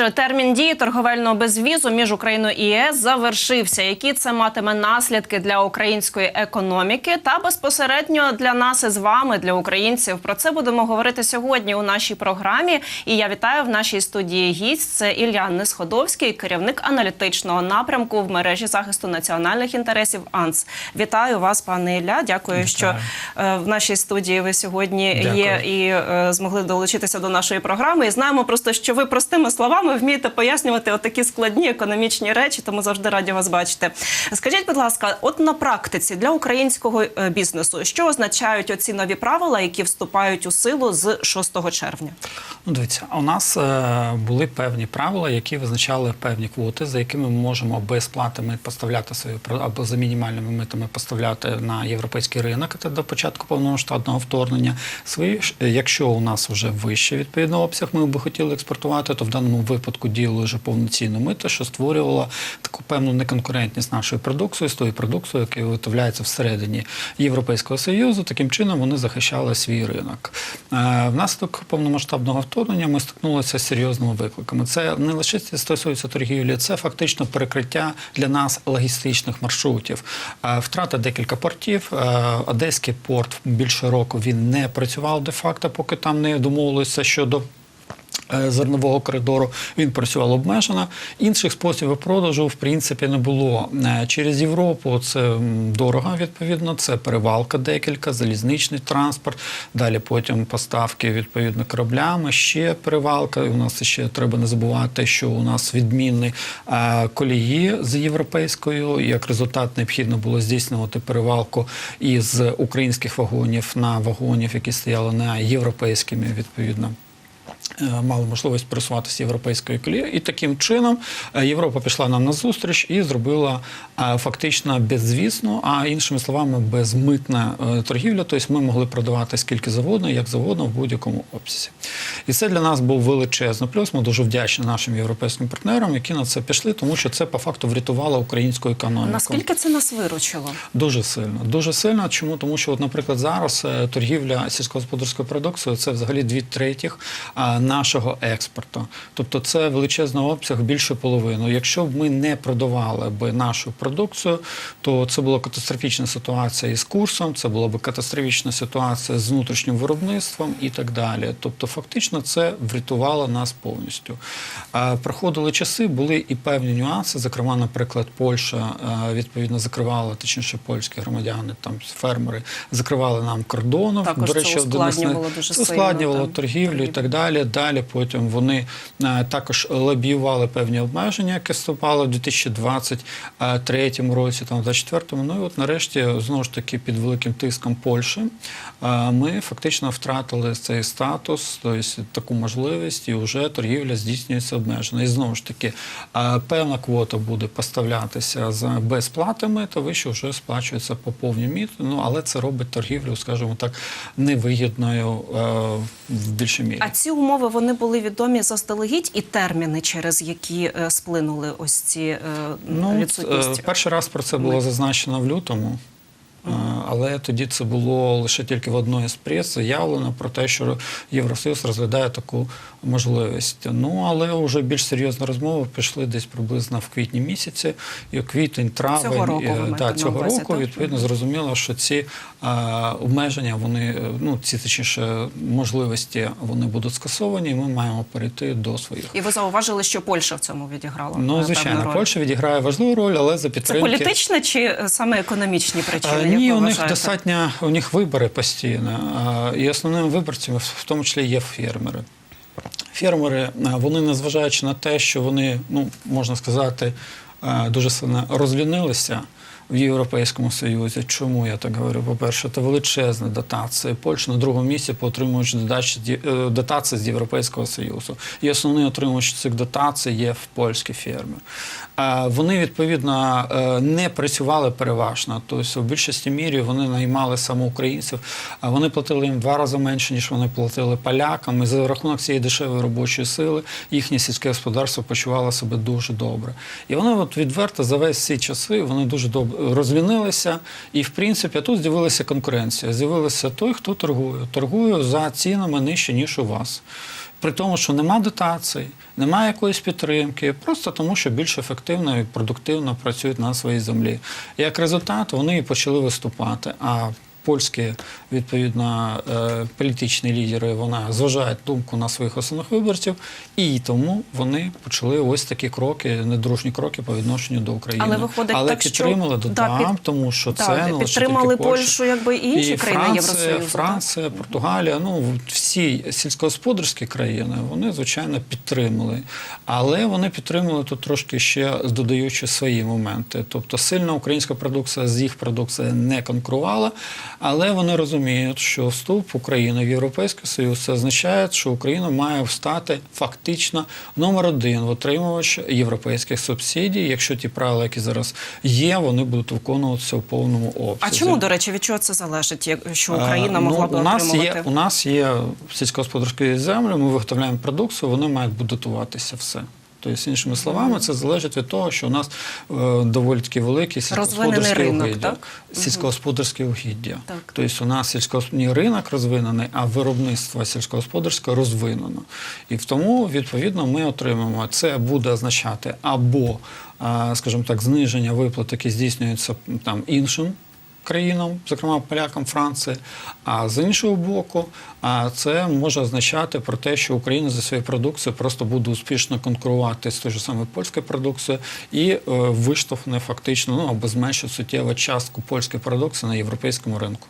Отже, термін дії торговельного безвізу між Україною і ЄС завершився. Які це матиме наслідки для української економіки та безпосередньо для нас із вами, для українців? Про це будемо говорити сьогодні у нашій програмі. І я вітаю в нашій студії гість. Це Ілля Несходовський, керівник аналітичного напрямку в мережі захисту національних інтересів АНС. Вітаю вас, пане Ілля. Дякую, Вітаю. що е, в нашій студії ви сьогодні Дякую. є і е, змогли долучитися до нашої програми. І знаємо просто, що ви простими словами вмієте пояснювати отакі складні економічні речі, тому завжди раді вас бачити. Скажіть, будь ласка, от на практиці для українського е, бізнесу, що означають оці нові правила, які вступають у силу з 6 червня? Ну, дивіться, у нас е, були певні правила, які визначали певні квоти, за якими ми можемо без плати мит поставляти про- або за мінімальними митами поставляти на європейський ринок це до початку повномасштабного вторгнення. Свої е, якщо у нас вже вище відповідно обсяг, ми би хотіли експортувати, то в даному випадку діяло вже повноцінно мито, що створювало таку певну неконкурентність нашої продукції з тою продукцією, яка виготовляється всередині Європейського союзу. Таким чином вони захищали свій ринок. Е, Внаслідок повномасштабного вторгнення ми стикнулися з серйозними викликами. Це не лише стосується торгівлі, це фактично перекриття для нас логістичних маршрутів. Е, Втрата декілька портів. Е, Одеський порт більше року він не працював де-факто, поки там не домовилися щодо. Е, Зернового коридору він працював обмежено. Інших способів продажу в принципі не було. Е, Через Європу це дорого, відповідно, це перевалка декілька, залізничний транспорт. Далі потім поставки відповідно кораблями. Ще перевалка. У нас ще треба не забувати, що у нас відмінні е, колії з європейською. Як результат, необхідно було здійснювати перевалку із українських вагонів на вагонів, які стояли на європейськими відповідно. Е, Мали можливість пересуватися європейською колією, і таким чином е, Європа пішла нам на зустріч і зробила е, фактично беззвісну, а іншими словами, безмитна торгівля. Тобто ми могли продавати скільки завгодно, як завгодно в будь-якому обсязі. І це для нас був величезний плюс. Ми дуже вдячні нашим європейським партнерам, які на це пішли, тому що це по факту врятувало українську економіку. Наскільки це нас виручило? Дуже сильно, дуже сильно. Чому? Тому що, от, наприклад, зараз торгівля сільськогосподарською продукцією це взагалі дві третіх нашого експорту. Тобто це величезний обсяг більше половини. Якщо б ми не продавали би нашу продукцію, то це була катастрофічна ситуація із курсом, це була б катастрофічна ситуація з внутрішнім виробництвом і так далі. Тобто, фактично, це врятувало нас повністю. Проходили часи, були і певні нюанси. Зокрема, наприклад, Польща е, відповідно закривала, точніше, польські громадяни, там фермери закривали нам кордони. Також це ускладнювало дуже це ускладнювало так, торгівлю і так далі. Далі потім вони е, також лобіювали певні обмеження, які вступали в 2023 році, там в 2024. Ну і от нарешті знову ж таки під великим тиском Польщі е, ми фактично втратили цей статус, тобто таку можливість, і вже торгівля здійснюється обмежено. І знову ж таки е, певна квота буде поставлятися за безплатами, то вище вже сплачується по повній міт. Ну але це робить торгівлю, скажімо так, невигідною в більшій мірі. А ці вони були відомі заздалегідь і терміни, через які е, сплинули ось ці е, Ну, е, перший раз про це було зазначено в лютому. Але тоді це було лише тільки в одної з прес заявлено про те, що Євросоюз розглядає таку можливість. Ну але вже більш серйозні розмови пішли десь приблизно в квітні місяці, і квітень, травень Цього року е, на цього року так? відповідно зрозуміло, що ці е, обмеження, вони е, ну ці точніше можливості, вони будуть скасовані, і ми маємо перейти до своїх. І ви зауважили, що Польща в цьому відіграла Ну, звичайно, роль. Польща відіграє важливу роль, але за Це політична чи саме економічні причини? А, Ні, у них вважаєте? достатньо у них вибори постійно. І основними виборцями в тому числі є фермери. Фермери, вони незважаючи на те, що вони, ну можна сказати, дуже сильно розлінилися. В Європейському Союзі. Чому я так говорю? По-перше, це величезна дотація. Польща на другому місці по отримуючи е, дотації з Європейського Союзу. І основний отримувач цих дотацій є в польські ферми. Е, Вони відповідно е, не працювали переважно. Тобто, в більшості мірі вони наймали саме українців. а Вони платили їм два рази менше, ніж вони платили полякам. І за рахунок цієї дешевої робочої сили їхнє сільське господарство почувало себе дуже добре. І вони от відверто за весь ці часи вони дуже добре розлінилися. І в принципі тут з'явилася конкуренція. З'явилося той, хто торгує. Торгує за цінами нижче, ніж у вас. При тому, що нема дотацій, немає якоїсь підтримки, просто тому, що більш ефективно і продуктивно працюють на своїй землі. Як результат, вони і почали виступати. А польські відповідно е, політичні лідери вона зважають думку на своїх основних виборців, і тому вони почали ось такі кроки, недружні кроки по відношенню до України. Але виходить Але так, що- підтримали Да, додам, під- тому що це Так, не лише підтримали тільки Польщу, якби і інші країни Франція, Євросоюзу. так? Франція, Португалія, ну всі сільськогосподарські країни, вони звичайно підтримали. Але вони підтримали тут трошки ще додаючи свої моменти. Тобто сильна українська продукція з їх продукцією не конкурувала, але вони розуміють, що вступ України в Європейський Союз це означає, що Україна має стати фактично номер один в отримувач європейських субсидій, якщо ті правила, які зараз є, вони будуть виконуватися у повному обсязі. А чому, до речі, від чого це залежить, що Україна Е, могла ну, би у нас отримувати? Є, у нас є сільськогосподарські землі, ми виготовляємо продукцію, вони мають будетуватися все. Тобто, іншими словами, це залежить від того, що у нас е, доволі таки великі сільськогосподарські угіддя. Сільськогосподарські угіддя. Тобто у нас сільськогосподарський ринок розвинений, а виробництво сільськогосподарське розвинено. І в тому, відповідно, ми отримаємо. Це буде означати або, е, скажімо так, зниження виплат, які здійснюються там іншим країнам, зокрема полякам Франції. А з іншого боку, це може означати про те, що Україна за своєю продукцією просто буде успішно конкурувати з тою ж самою польською продукцією і е, виштовхне фактично ну або зменшить суттєво частку польської продукції на європейському ринку.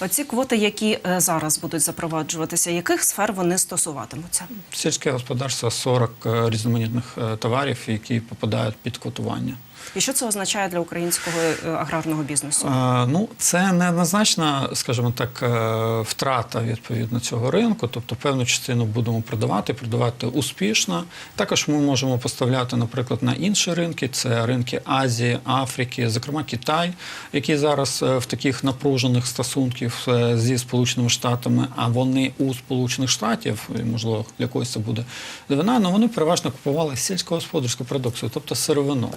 Оці квоти, які е, зараз будуть запроваджуватися, яких сфер вони стосуватимуться? Сільське господарство 40 е, різноманітних товарів, які попадають під квотування. І що це означає для українського е, аграрного бізнесу? Е, Ну, це неоднозначна, скажімо так, е, втрата відповідно цього ринку. Тобто певну частину будемо продавати, продавати успішно. Також ми можемо поставляти, наприклад, на інші ринки. Це ринки Азії, Африки, зокрема Китай, який зараз е, в таких напружених стосунків е, зі Сполученими Штатами, а вони у Сполучених Штатів, і, можливо, для когось це буде дивина, але вони переважно купували сільськогосподарську продукцію, тобто сировину.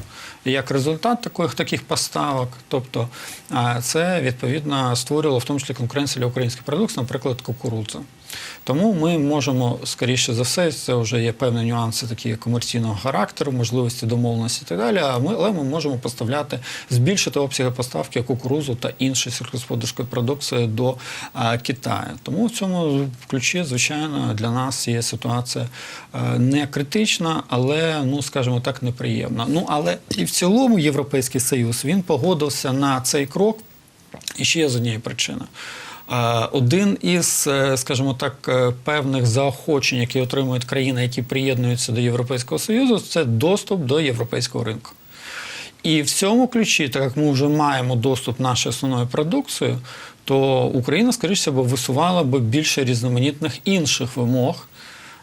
Як результат таких, таких поставок, тобто це відповідно створювало в тому числі конкуренцію для українських продуктів, наприклад, кукурудза. Тому ми можемо, скоріше за все, це вже є певні нюанси такі комерційного характеру, можливості домовленості і так далі. Але ми можемо поставляти, збільшити обсяги поставки кукурузу та іншої сільськогосподарської продукції до Китаю. Тому в цьому ключі, звичайно, для нас є ситуація не критична, але, ну скажімо так, неприємна. Ну але і в цілому Європейський Союз він погодився на цей крок. І ще з однієї причини. Е, Один із, е, скажімо так, е, певних заохочень, які отримують країни, які приєднуються до Європейського Союзу, це доступ до європейського ринку. І в цьому ключі, так як ми вже маємо доступ нашою основною продукцією, то Україна, скоріше, висувала б більше різноманітних інших вимог.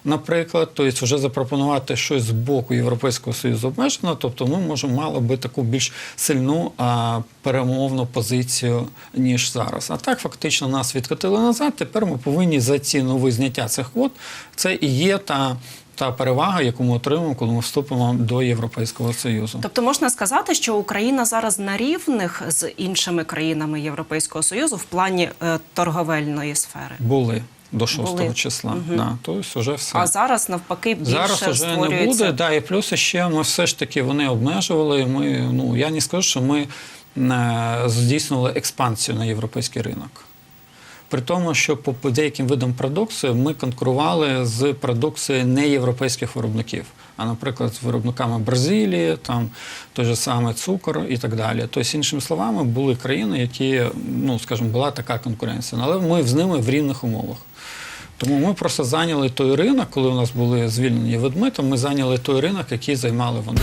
Наприклад, тобто вже запропонувати щось з боку Європейського Союзу обмежено, тобто ми можемо мали би таку більш сильну а, перемовну позицію, ніж зараз. А так фактично нас відкотили назад. Тепер ми повинні за ціну визняття цих квот. Це і є та, та перевага, яку ми отримаємо, коли ми вступимо до Європейського Союзу. Тобто можна сказати, що Україна зараз на рівних з іншими країнами Європейського союзу в плані е, торговельної сфери. Були до 6 Були. числа. Мгм. Да, тобто вже все. А зараз навпаки більше Зараз вже не буде. Да, і плюс ще ми все ж таки вони обмежували. Ми ну я не скажу, що ми е, здійснили експансію на європейський ринок. При тому, що по деяким видам продукції ми конкурували з продукцією неєвропейських виробників, а, наприклад, з виробниками Бразилії, там той же самий цукор і так далі. Тобто, іншими словами, були країни, які, ну скажімо, була така конкуренція. Але ми з ними в рівних умовах. Тому ми просто зайняли той ринок, коли у нас були звільнені від мита, ми зайняли той ринок, який займали вони.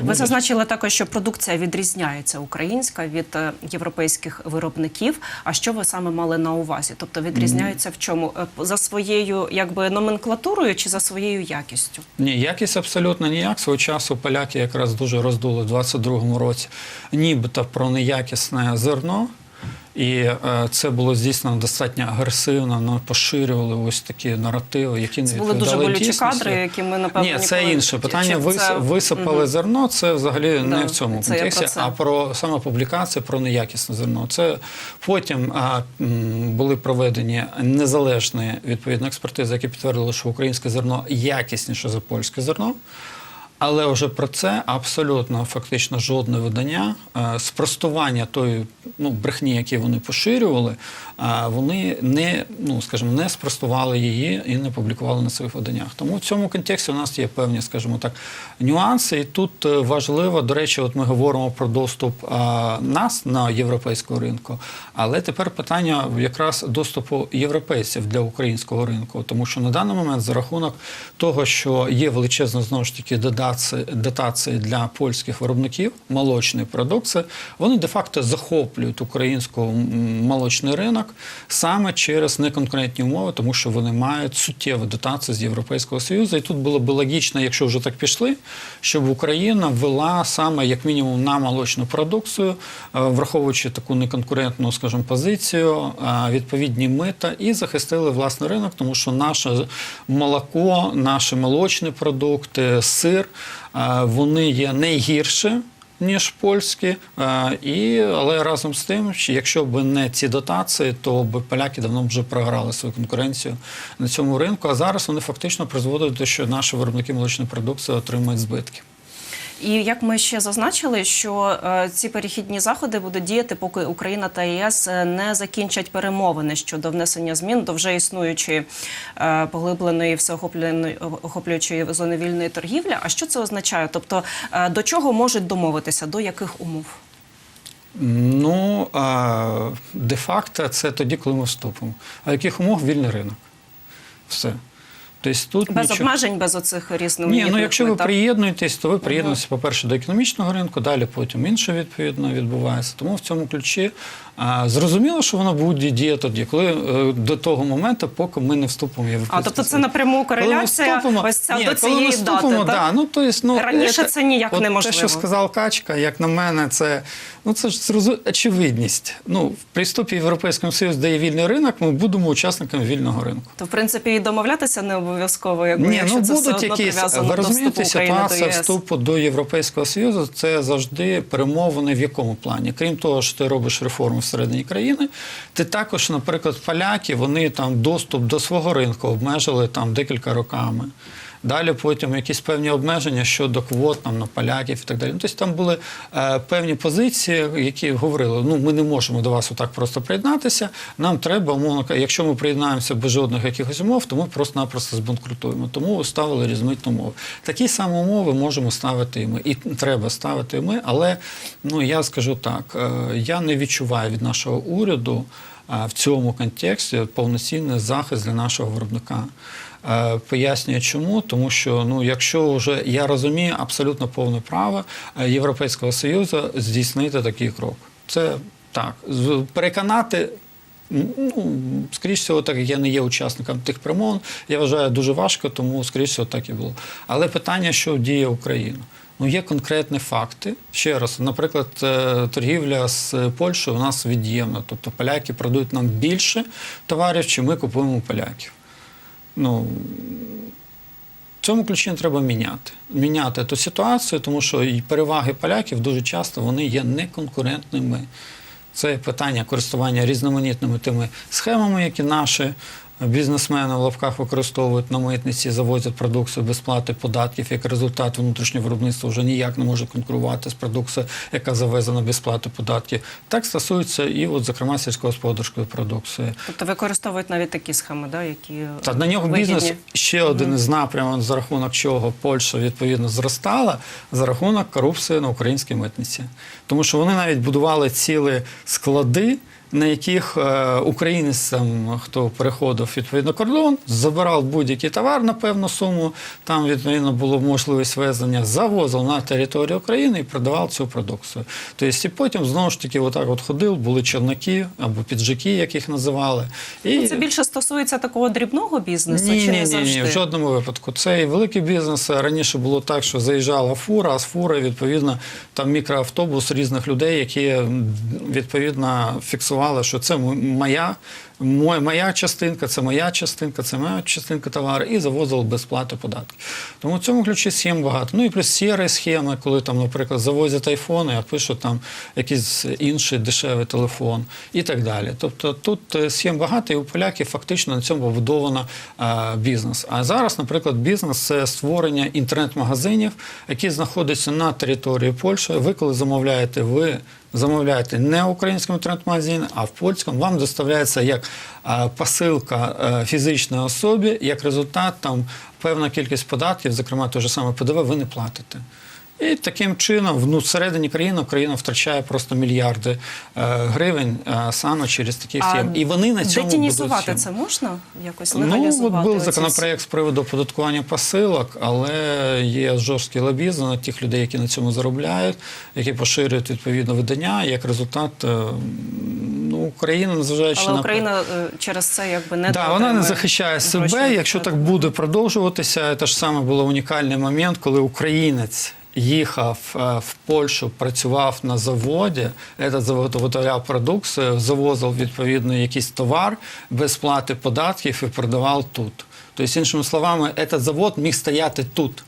Ви зазначили також, що продукція відрізняється українська від е, європейських виробників. А що ви саме мали на увазі? Тобто відрізняється в чому Е, за своєю якби номенклатурою чи за своєю якістю? Ні, якість абсолютно ніяк. Свого часу поляки якраз дуже роздули в 22-му році, нібито про неякісне зерно. І е, це було здійснено достатньо агресивно. Ну, поширювали ось такі наративи, які не Це були дуже відповідали болючі дійсності. кадри, які ми напевно Ні, це інше питання. Вис... це- Висипали Мгм. зерно. Це взагалі Да, не в цьому контексті, а про саме публікація про неякісне зерно. Це потім а, м, були проведені незалежні відповідні експертизи, які підтвердили, що українське зерно якісніше за польське зерно. Але вже про це абсолютно фактично жодне видання е, спростування тої ну, брехні, які вони поширювали, е, вони не ну скажімо, не спростували її і не публікували на своїх виданнях. Тому в цьому контексті у нас є певні, скажімо так, нюанси. І тут е, важливо, до речі, от ми говоримо про доступ нас на європейського ринку, але тепер питання якраз доступу європейців для українського ринку, тому що на даний момент за рахунок того, що є величезна знову ж таки додації, дотації для польських виробників молочної продукції, вони де-факто захоплюють українсько-молочний ринок саме через неконкурентні умови, тому що вони мають суттєві дотації з Європейського Союзу. І тут було б логічно, якщо вже так пішли, щоб Україна ввела саме як мінімум на молочну продукцію, е, враховуючи таку неконкурентну, скажімо, позицію, е, відповідні мита і захистили власний ринок, тому що наше молоко, наші молочні продукти, сир, вони є найгірше. Ніж польські, і але разом з тим, що якщо б не ці дотації, то б поляки давно вже програли свою конкуренцію на цьому ринку. А зараз вони фактично призводять до того, що наші виробники молочної продукції отримують збитки. І як ми ще зазначили, що е, ці перехідні заходи будуть діяти, поки Україна та ЄС е, не закінчать перемовини щодо внесення змін до вже існуючої е, поглибленої всеохоплюючої охоплюючої зони вільної торгівлі. А що це означає? Тобто до чого можуть домовитися, до яких умов? Ну а, де-факто це тоді, коли ми вступимо. А яких умов вільний ринок? Все. Тобто тут Без нічого... обмежень, без оцих різних Ні, ну якщо ви приєднуєтесь, то ви приєднуєтеся, по-перше, до економічного ринку, далі потім інше відповідно відбувається. Тому в цьому ключі зрозуміло, що воно буде діяти тоді, коли е, до того моменту, поки ми не вступимо в європейський А тобто це напряму Коли ми кореляція ось ця Ні, до коли ми вступимо, дати. да, так? ну, то есть, ну, Раніше це ніяк от неможливо. Те, що сказав Качка, як на мене, це, ну, це ж зрозу- очевидність. Ну, в приступі Європейському Союзу, де є вільний ринок, ми будемо учасниками вільного ринку. То в принципі і домовлятися не обов'язково, якби Ні, якщо ну це все будуть одно якісь ви розумієте, ситуація вступу до Європейського Союзу це завжди перемовини в якому плані. Крім того, що ти робиш реформи всередині країни, ти також, наприклад, поляки, вони там доступ до свого ринку обмежили там декілька роками. Далі потім якісь певні обмеження щодо квот там, на поляків і так далі. Ну, тобто там були е, певні позиції, які говорили: ну ми не можемо до вас отак просто приєднатися. Нам треба, умовно якщо ми приєднаємося без жодних якихось умов, то ми просто-напросто збанкрутуємо. Тому ставили різмитні умови. Такі самі умови можемо ставити і ми, і треба ставити і ми. Але ну я скажу так: е, я не відчуваю від нашого уряду. е, В цьому контексті повноцінний захист для нашого виробника. Е, Пояснюю, чому, тому що ну, якщо вже я розумію абсолютно повне право е, Європейського Союзу здійснити такий крок. Це так, переконати. Ну, скоріш всього, так як я не є учасником тих перемовин, я вважаю дуже важко, тому скоріш всього так і було. Але питання, що діє Україна? Ну, є конкретні факти. Ще раз, наприклад, е, торгівля з Польщею у нас від'ємна. Тобто поляки продають нам більше товарів, чи ми купуємо поляків. Ну, в цьому ключі не треба міняти. Міняти ту ситуацію, тому що і переваги поляків дуже часто вони є неконкурентними. Це питання користування різноманітними тими схемами, які наші бізнесмени в лапках використовують на митниці, завозять продукцію без плати податків. Як результат, внутрішнє виробництво вже ніяк не може конкурувати з продукцією, яка завезена без плати податків. Так стосується і, от, зокрема, сільськогосподарської продукції. Тобто використовують навіть такі схеми, да, які Та на нього вигідні. бізнес ще один із напрямів, за рахунок чого Польща відповідно зростала, за рахунок корупції на українській митниці. Тому що вони навіть будували цілі склади. На яких е, українець, там, хто переходив відповідно кордон, забирав будь-який товар на певну суму, там відповідно було можливість везення, завозив на територію України і продавав цю продукцію. Тобто, і потім знову ж таки, отак от ходив, були чернаки або піджаки, як їх називали. І... Ну, це більше стосується такого дрібного бізнесу, Ні, чи не ні, завжди? ні, в жодному випадку. Це і великий бізнес. Раніше було так, що заїжджала фура, а з фури, відповідно, там мікроавтобус різних людей, які відповідно фіксували рахували, що це моя, моя, частинка, це моя частинка, це моя частинка товару, і завозили без плати податки. Тому в цьому ключі схем багато. Ну і плюс сірі схеми, коли там, наприклад, завозять айфони, а пишуть там якийсь інший дешевий телефон і так далі. Тобто тут е, схем багато, і у поляків фактично на цьому побудовано е, бізнес. А зараз, наприклад, бізнес це створення інтернет-магазинів, які знаходяться на території Польщі. Ви, коли замовляєте, ви замовляєте не в українському інтернет-магазині, а в польському. Вам доставляється як посилка е, фізичної особі, як результат там певна кількість податків, зокрема той же саме ПДВ, ви не платите. І таким чином, ну, всередині країни Україна втрачає просто мільярди е, гривень е, саме через такі схеми. І вони на цьому детінізувати це можна якось Ну, легалізувати? от був законопроект з приводу оподаткування посилок, але є жорсткий лобізм на тих людей, які на цьому заробляють, які поширюють відповідно видання. Як результат, е, ну, Україна, незважаючи Але на Україна е, через це якби не Да, вона не захищає себе. Якщо так буде продовжуватися, те ж саме було унікальний момент, коли українець. Їхав е, в Польщу, працював на заводі, этот завод виготовляв продукцію, завозив відповідно якийсь товар без плати податків і продавав тут. Тобто, іншими словами, этот завод міг стояти тут.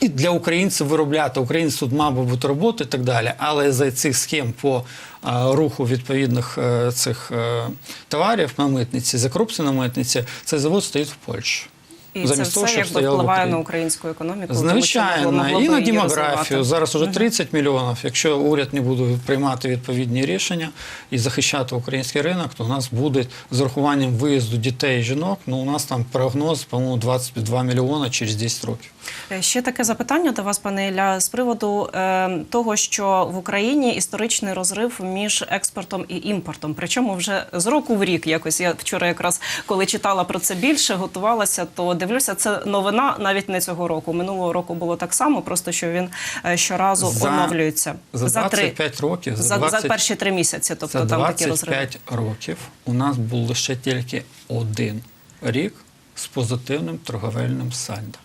І для українців виробляти. Українець тут мав би бути роботи і так далі. Але за цих схем по а, руху відповідних е, цих е, товарів на митниці, за корупцію на митниці, цей завод стоїть в Польщі. І це все стояло в впливає на українську економіку. Звичайно, і на демографію. Зараз уже 30 мільйонів. Якщо уряд не буде приймати відповідні рішення і захищати український ринок, то у нас буде з урахуванням виїзду дітей і жінок. Ну у нас там прогноз, по-моєму, 22 мільйони через 10 років. Е, Ще таке запитання до вас, пане Ілля, з приводу е, того, що в Україні історичний розрив між експортом і імпортом. Причому вже з року в рік якось я вчора, якраз коли читала про це більше, готувалася, то дивлюся, це новина навіть не цього року. Минулого року було так само, просто що він е, щоразу За- оновлюється За три 25 років, за, за, 20, за перші три місяці. Тобто за там такі розриви. 25 років у нас був лише тільки один рік з позитивним торговельним сальдо.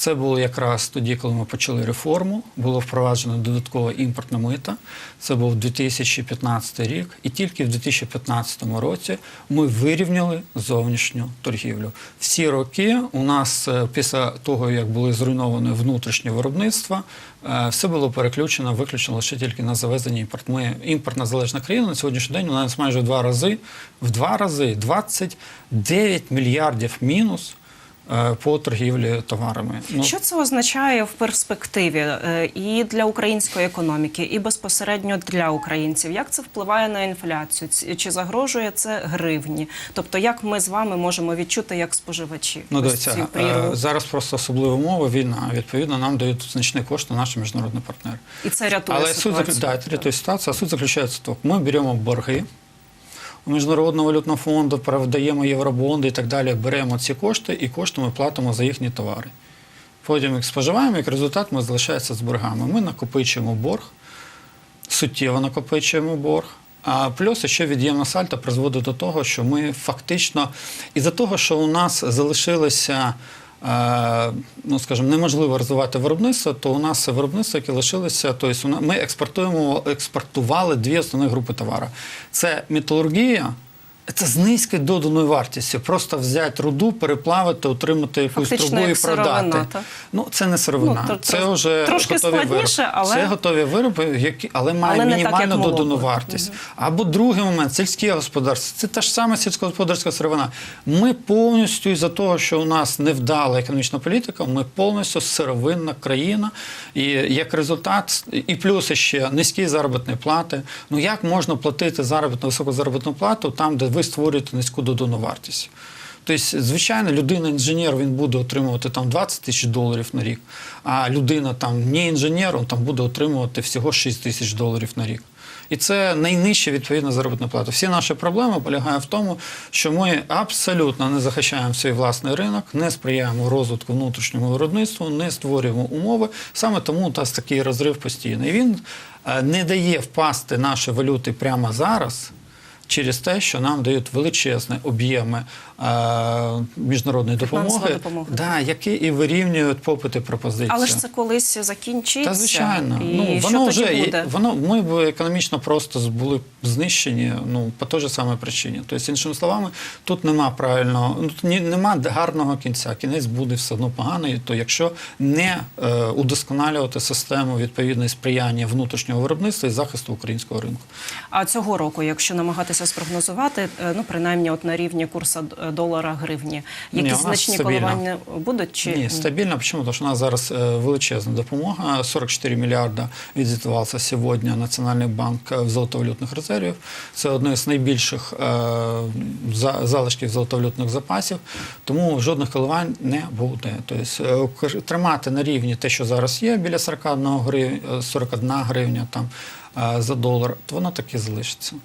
Це було якраз тоді, коли ми почали реформу, було впроваджено додаткове імпортне мито. Це був 2015 рік, і тільки в 2015 році ми вирівняли зовнішню торгівлю. Всі роки у нас е, після того, як були зруйновані внутрішнє виробництво, е, все було переключено, виключено лише тільки на завезення імпорт. Ми імпортна залежна країна на сьогоднішній день у нас майже в два рази, в два рази 29 мільярдів мінус по торгівлі товарами. Ну, Що це означає в перспективі е, і для української економіки, і безпосередньо для українців? Як це впливає на інфляцію? Чи загрожує це гривні? Тобто, як ми з вами можемо відчути як споживачі? Ну, дивіться, е, зараз просто особлива умова, війна. Відповідно, нам дають значні кошти наші міжнародні партнери. І це рятує Але ситуацію. закл- да, рятує ситуацію, а суть заключається в тому, ми беремо борги Міжнародного валютного фонду, передаємо євробонди і так далі, беремо ці кошти і кошти ми платимо за їхні товари. Потім їх споживаємо, як результат ми залишаємося з боргами. Ми накопичуємо борг, суттєво накопичуємо борг. А плюс ще від'ємна сальта призводить до того, що ми фактично, із-за того, що у нас залишилося, е, ну скажімо, неможливо розвивати виробництво, то у нас виробництво, яке лишилося, тобто ми експортуємо, експортували дві основні групи товару. Це металургія. Це з низькою доданою вартістю. Просто взяти руду, переплавити, отримати якусь Фактично, трубу і сировина, продати. так? Ну, це не сировина. Ну, це вже трошки готові складніше, вироби. але- Це готові вироби, які, але так, мінімальну додану вартість. Або другий момент сільське господарство. Це та ж сама сільськогосподарська сировина. Ми повністю із-за того, що у нас невдала економічна політика, ми повністю сировинна країна. І як результат, і плюс ще низькі заробітні плати. Ну як можна платити заробітну високу заробітну плату там, де ви створюєте низьку додану вартість? Тобто, звичайно, людина інженер він буде отримувати там 20 тисяч доларів на рік, а людина там не інженер, він там буде отримувати всього 6 тисяч доларів на рік. І це найнижча відповідна заробітна плата. Всі наші проблеми полягають в тому, що ми абсолютно не захищаємо свій власний ринок, не сприяємо розвитку внутрішнього виробництва, не створюємо умови. Саме тому у нас такий розрив постійний. Він е, не дає впасти наші валюти прямо зараз через те, що нам дають величезні об'єми е, міжнародної Фінансова допомоги. Да, які і вирівнюють попит і пропозицію. Але ж це колись закінчиться. Та звичайно, І ну що воно вже буде? воно ми б економічно просто були знищені. Ну по той же самій причині. Тобто, іншими словами, тут нема правильного, ну тут нема гарного кінця. Кінець буде все одно поганий. То якщо не е, удосконалювати систему відповідної сприяння внутрішнього виробництва і захисту українського ринку. А цього року, якщо намагатися спрогнозувати, е, ну принаймні, от на рівні курсу долара гривні, Ні, якісь у значні стабільно. коливання будуть чи Ні, стабільно. Чому? Тому що у нас зараз е, величезна допомога. 44 мільярда відзвітувався сьогодні Національний банк е, в золотовалютних резервів. Це одне з найбільших е, залишків золотовалютних запасів, тому жодних коливань не буде. Тобто е, тримати на рівні те, що зараз є, біля 41 гривня, 41 гривня там е, за долар, то воно так і залишиться.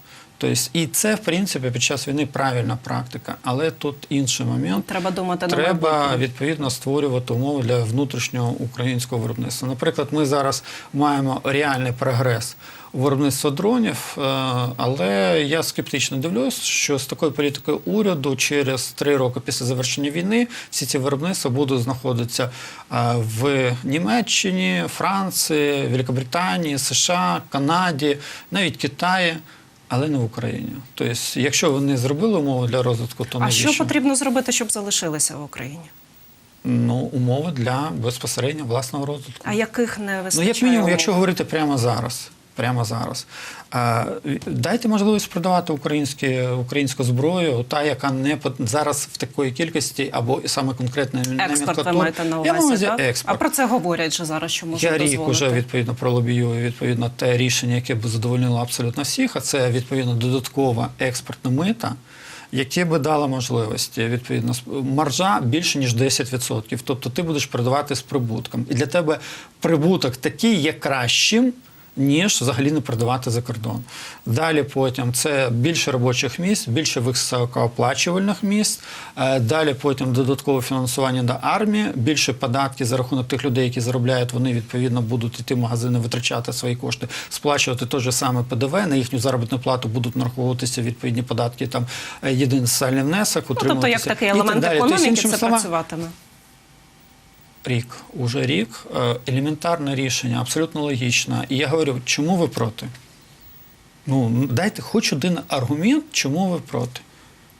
Тобто, і це, в принципі, під час війни правильна практика, але тут інший момент. треба думати Треба майбутнє? відповідно створювати умови для внутрішнього українського виробництва. Наприклад, ми зараз маємо реальний прогрес виробництва дронів, е, але я скептично дивлюсь, що з такою політикою уряду через три роки після завершення війни всі ці виробництва будуть знаходитися е, в Німеччині, Франції, Великобританії, США, Канаді, навіть Китаї. Але не в Україні. Тобто, якщо вони зробили умови для розвитку, то А що потрібно зробити, щоб залишилися в Україні? Ну, умови для безпосередньо власного розвитку. А яких не ну, як мінімум, якщо говорити прямо зараз. Прямо зараз. Дайте можливість продавати українські, українську зброю, та, яка не зараз в такої кількості, або саме конкретно експорт ви маєте на увазі, так? експорт. А про це говорять же зараз, що можуть Я рік дозволити. вже відповідно пролобіюю відповідно те рішення, яке б задовольнило абсолютно всіх, а це відповідно додаткова експортна мита. Яке би дало можливості, відповідно, маржа більше ніж 10%. Тобто ти будеш продавати з прибутком. І для тебе прибуток такий є кращим, ніж взагалі не продавати за кордон. Далі потім це більше робочих місць, більше високооплачувальних місць. Е, Далі потім додаткове фінансування до армії, більше податки за рахунок тих людей, які заробляють, вони відповідно будуть йти в магазини, витрачати свої кошти, сплачувати те ж саме ПДВ. На їхню заробітну плату будуть нараховуватися відповідні податки, там е, єдиний соціальний внесок, Ну, тобто, як такий і так елемент далі. Тобто, економіки, це словами, працюватиме. Рік, уже рік, е, елементарне рішення, абсолютно логічне. І я говорю, чому ви проти? Ну, дайте хоч один аргумент, чому ви проти.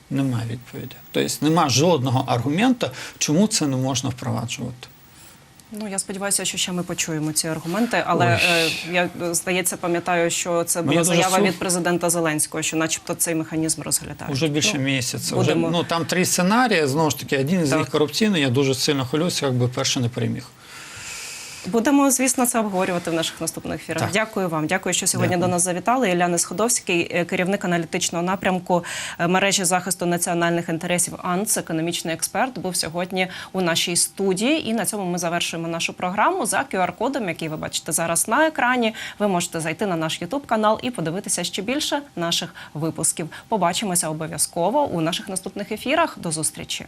Немає відповіді. Тобто немає жодного аргумента, чому це не можна впроваджувати. Ну я сподіваюся, що ще ми почуємо ці аргументи. Але е, я е, здається, пам'ятаю, що це була я заява від президента Зеленського, що, начебто, цей механізм розглядають. Уже більше Ну, місяця. Будемо... Уже, ну, там три сценарії, знову ж таки, один з Так. них корупційний, я дуже сильно хвилююся, якби перший не переміг. Будемо, звісно, це обговорювати в наших наступних ефірах. Так. Дякую вам. Дякую, що сьогодні Дякую. до нас завітали. Ілля Сходовський, е, керівник аналітичного напрямку е, мережі захисту національних інтересів АНЦ, економічний експерт, був сьогодні у нашій студії. І на цьому ми завершуємо нашу програму за QR-кодом, який ви бачите зараз на екрані. Ви можете зайти на наш YouTube канал і подивитися ще більше наших випусків. Побачимося обов'язково у наших наступних ефірах. До зустрічі.